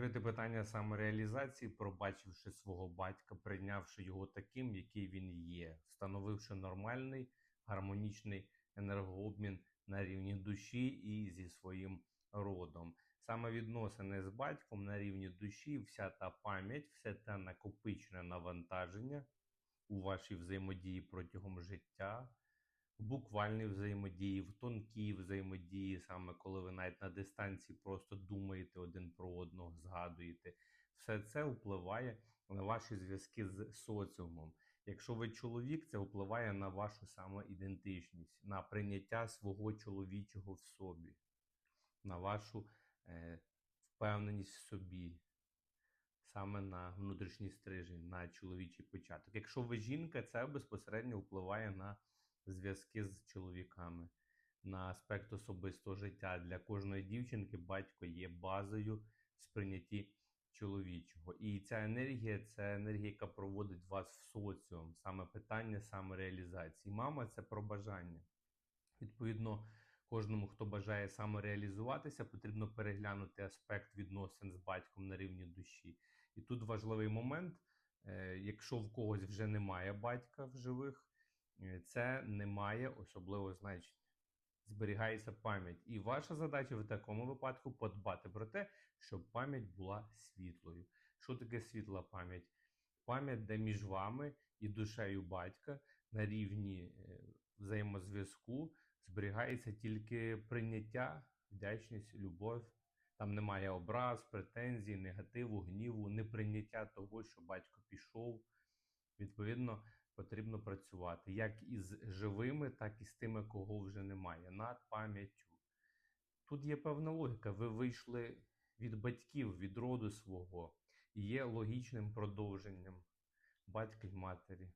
закрити питання самореалізації, пробачивши свого батька, прийнявши його таким, який він є, встановивши нормальний гармонічний енергообмін на рівні душі і зі своїм родом. Саме відносини з батьком на рівні душі, вся та пам'ять, все те накопичене навантаження у вашій взаємодії протягом життя, буквальній взаємодії, в тонкій взаємодії, саме коли ви навіть на дистанції просто думаєте один про одного, згадуєте. Все це впливає на ваші зв'язки з соціумом. Якщо ви чоловік, це впливає на вашу самоідентичність, на прийняття свого чоловічого в собі, на вашу е, впевненість в собі, саме на внутрішній стрижень, на чоловічий початок. Якщо ви жінка, це безпосередньо впливає на зв'язки з чоловіками, на аспект особистого життя. Для кожної дівчинки батько є базою в сприйнятті чоловічого. І ця енергія це енергія, яка проводить вас в соціум, саме питання самореалізації. Мама це про бажання. Відповідно, кожному, хто бажає самореалізуватися, потрібно переглянути аспект відносин з батьком на рівні душі. І тут важливий момент: е, якщо в когось вже немає батька в живих, це не має особливого значення. Зберігається пам'ять. І ваша задача в такому випадку подбати про те, щоб пам'ять була світлою. Що таке світла пам'ять? Пам'ять, де між вами і душею батька на рівні е, взаємозв'язку зберігається тільки прийняття, вдячність, любов. Там немає образ, претензій, негативу, гніву, неприйняття того, що батько пішов. Відповідно, потрібно працювати як із живими, так і з тими, кого вже немає, над пам'яттю. Тут є певна логіка. Ви вийшли від батьків, від роду свого, і є логічним продовженням батька й матері.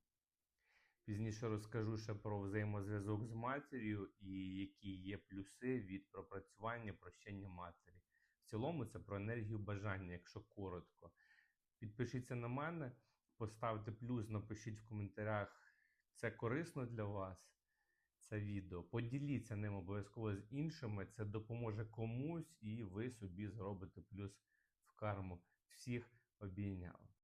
Пізніше розкажу ще про взаємозв'язок з матір'ю і які є плюси від пропрацювання прощення матері. В цілому це про енергію бажання, якщо коротко. Підпишіться на мене, поставте плюс, напишіть в коментарях, це корисно для вас. Це відео. Поділіться ним обов'язково з іншими. Це допоможе комусь, і ви собі зробите плюс в карму. Всіх обійняв.